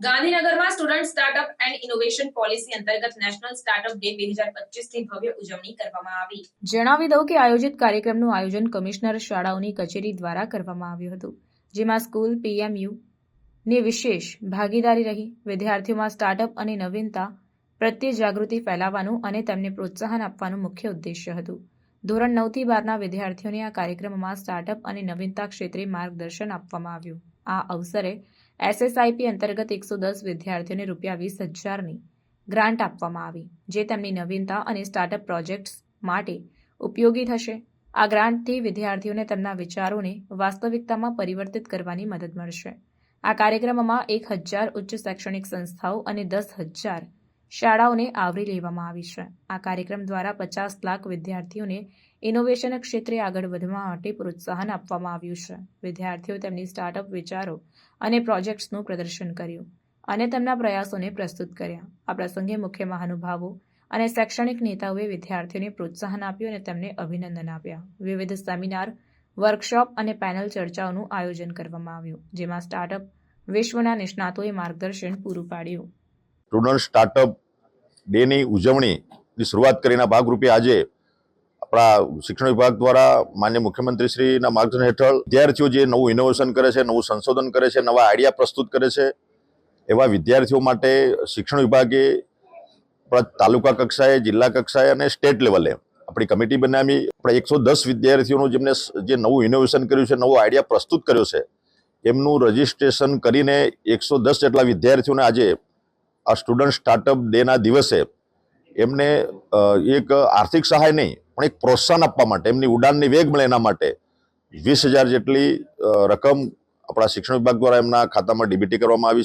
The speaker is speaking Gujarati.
ગાંધીનગરમાં student startup and innovation policy અંતર્ગત નેશનલ સ્ટાર્ટઅપ ડે બે હજાર પચીસની ભવ્ય ઉજવણી કરવામાં આવી. જણાવી દઉં કે આયોજિત કાર્યક્રમનું આયોજન કમિશનર શાળાઓની કચેરી દ્વારા કરવામાં આવ્યું હતું, જેમાં સ્કૂલ, પીએમયુ ની વિશેષ ભાગીદારી રહી, વિદ્યાર્થીઓમાં સ્ટાર્ટઅપ અને નવીનતા પ્રત્યે જાગૃતિ ફેલાવવાનું અને તેમને પ્રોત્સાહન આપવાનું મુખ્ય ઉદ્દેશ્ય હતું. ધોરણ નવથી બારના વિદ્યાર્થીઓને આ કાર્યક્રમમાં સ્ટાર્ટઅપ અને નવીનતા ક્ષેત્રે માર્ગદર્શન આપવામાં આવ્યું. આ અવસરે એસએસઆઈપી અંતર્ગત એકસો દસ વિદ્યાર્થીઓને રૂપિયા વીસ હજારની ગ્રાન્ટ આપવામાં આવી, જે તેમની નવીનતા અને સ્ટાર્ટઅપ પ્રોજેક્ટ્સ માટે ઉપયોગી થશે. આ ગ્રાન્ટથી વિદ્યાર્થીઓને તેમના વિચારોને વાસ્તવિકતામાં પરિવર્તિત કરવાની મદદ મળશે. આ કાર્યક્રમમાં એક હજાર ઉચ્ચ શૈક્ષણિક સંસ્થાઓ અને દસ હજાર શાળાઓને આવરી લેવામાં આવી છે. આ કાર્યક્રમ દ્વારા પચાસ લાખ વિદ્યાર્થીઓને ઇનોવેશન ક્ષેત્રે આગળ વધવા માટે પ્રોત્સાહન આપવામાં આવ્યું છે. વિદ્યાર્થીઓ તેમની સ્ટાર્ટઅપ વિચારો અને પ્રોજેક્ટ્સનું પ્રદર્શન કર્યું અને તેમના પ્રયાસોને પ્રસ્તુત કર્યા. આ પ્રસંગે મુખ્ય મહાનુભાવો અને શૈક્ષણિક નેતાઓએ વિદ્યાર્થીઓને પ્રોત્સાહન આપ્યું અને તેમને અભિનંદન આપ્યા. વિવિધ સેમિનાર, વર્કશોપ અને પેનલ ચર્ચાઓનું આયોજન કરવામાં આવ્યું, જેમાં સ્ટાર્ટઅપ વિશ્વના નિષ્ણાતોએ માર્ગદર્શન પૂરું પાડ્યું. સ્ટુડન્ટ સ્ટાર્ટઅપ ડેની ઉજવણીની શરૂઆત કરીને ભાગરૂપે આજે આપણા શિક્ષણ વિભાગ દ્વારા માન્ય મુખ્યમંત્રીશ્રીના માર્ગદર્શન હેઠળ વિદ્યાર્થીઓ જે નવું ઇનોવેશન કરે છે, નવું સંશોધન કરે છે, નવા આઈડિયા પ્રસ્તુત કરે છે, એવા વિદ્યાર્થીઓ માટે શિક્ષણ વિભાગે તાલુકા કક્ષાએ, જિલ્લા કક્ષાએ અને સ્ટેટ લેવલે આપણી કમિટી બનાવી. આપણે એકસો દસ વિદ્યાર્થીઓનું જેમને જે નવું ઇનોવેશન કર્યું છે, નવો આઈડિયા પ્રસ્તુત કર્યો છે, એમનું રજિસ્ટ્રેશન કરીને એકસો દસ જેટલા વિદ્યાર્થીઓને આજે આ સ્ટુડન્ટ સ્ટાર્ટઅપ ડેના દિવસે એમને એક આર્થિક સહાય નહીં, પણ એક પ્રોત્સાહન આપવા માટે, એમની ઉડાનની વેગ મળે એના માટે વીસ હજાર જેટલી રકમ આપણા શિક્ષણ વિભાગ દ્વારા એમના ખાતામાં ડીબીટી કરવામાં આવી